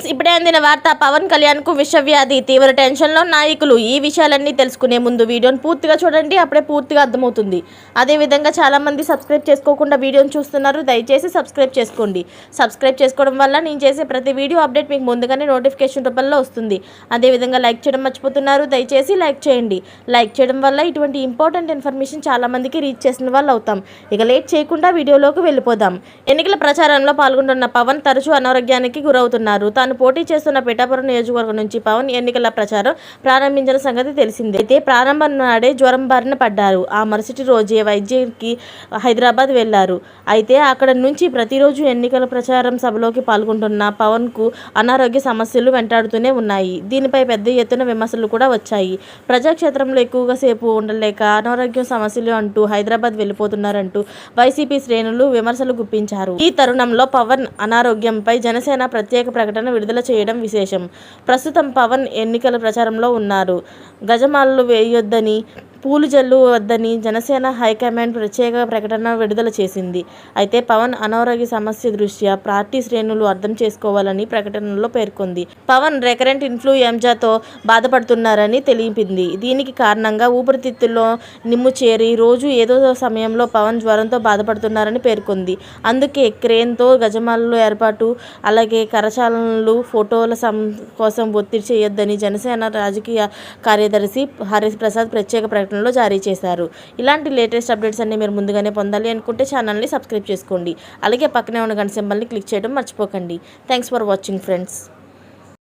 Friends ఇప్పుడే అందిన వార్త పవన్ కళ్యాణ్కు విషవ్యాధి తీవ్ర టెన్షన్లో నాయకులు. ఈ విషయాలన్నీ తెలుసుకునే ముందు వీడియోని పూర్తిగా చూడండి అప్పుడే పూర్తిగా అర్థమవుతుంది. అదే విధంగా సబ్స్క్రైబ్ చేసుకోకుండా వీడియోని చూస్తున్నారు. దయచేసి సబ్స్క్రైబ్ చేసుకోండి. సబ్స్క్రైబ్ చేసుకోవడం వల్ల నేను చేసే ప్రతి వీడియో అప్డేట్ మీకు ముందుగానే నోటిఫికేషన్ రూపంలో వస్తుంది. అదే విధంగా లైక్ చేయడం మర్చిపోతున్నారు. దయచేసి లైక్ చేయండి. లైక్ చేయడం వల్ల ఇటువంటి ఇంపార్టెంట్ ఇన్ఫర్మేషన్ చాలామందికి రీచ్ చేసిన వాళ్ళు అవుతాం. ఇక లేట్ చేయకుండా వీడియోలోకి వెళ్ళిపోదాం. ఎన్నికల ప్రచారంలో పాల్గొంటున్న పవన్ తరచూ అనారోగ్యానికి గురవుతున్నారు. తాను పోటీ చేస్తున్న పిఠాపురం నియోజకవర్గం నుంచి పవన్ ఎన్నికల ప్రచారం ప్రారంభించిన సంగతి తెలిసిందే. అయితే ప్రారంభం నాడే జ్వరం బారిన పడ్డారు. ఆ మరుసటి రోజే వైద్యునికి హైదరాబాద్ వెళ్ళారు. అయితే అక్కడ నుంచి ప్రతిరోజు ఎన్నికల ప్రచారం సభలోకి పాల్గొంటున్న పవన్కు అనారోగ్య సమస్యలు వెంటాడుతూనే ఉన్నాయి. దీనిపై పెద్ద ఎత్తున విమర్శలు కూడా వచ్చాయి. ప్రజాక్షేత్రంలో ఎక్కువగా సేపు ఉండలేక అనారోగ్యం సమస్యలు అంటూ హైదరాబాద్ వెళ్ళిపోతున్నారంటూ వైసీపీ శ్రేణులు విమర్శలు గుప్పించారు. ఈ తరుణంలో పవన్ అనారోగ్యంపై జనసేన ప్రత్యేక ప్రకటన విడుదల చేయడం విశేషం. ప్రస్తుతం పవన్ ఎన్నికల ప్రచారంలో ఉన్నారు. గజమాలలు వేయొద్దని పూలు జల్లు వద్దని జనసేన హైకమాండ్ ప్రత్యేక ప్రకటన విడుదల చేసింది. అయితే పవన్ అనారోగ్య సమస్య దృష్ట్యా పార్టీ శ్రేణులు అర్థం చేసుకోవాలని ప్రకటనలో పేర్కొంది. పవన్ రెకరెంట్ ఇన్ఫ్లుయెంజాతో బాధపడుతున్నారని తెలిపింది. దీనికి కారణంగా ఊపిరితిత్తుల్లో నిమ్ము చేరి రోజు ఏదో సమయంలో పవన్ జ్వరంతో బాధపడుతున్నారని పేర్కొంది. అందుకే క్రేన్తో గజమాలలు ఏర్పాటు అలాగే కరచాలనలు ఫోటోల సం కోసం ఒత్తిడి చేయొద్దని జనసేన రాజకీయ కార్యదర్శి హరిప్రసాద్ ప్రత్యేక ప్రకటనలో జారీ చేశారు. ఇలాంటి లేటెస్ట్ అప్డేట్స్ అన్ని మీరు ముందుగానే పొందాలి అనుకుంటే ఛానల్ని సబ్స్క్రైబ్ చేసుకోండి. అలాగే పక్కనే ఉన్న గంట సింబల్ని క్లిక్ చేయడం మర్చిపోకండి. Thanks for watching friends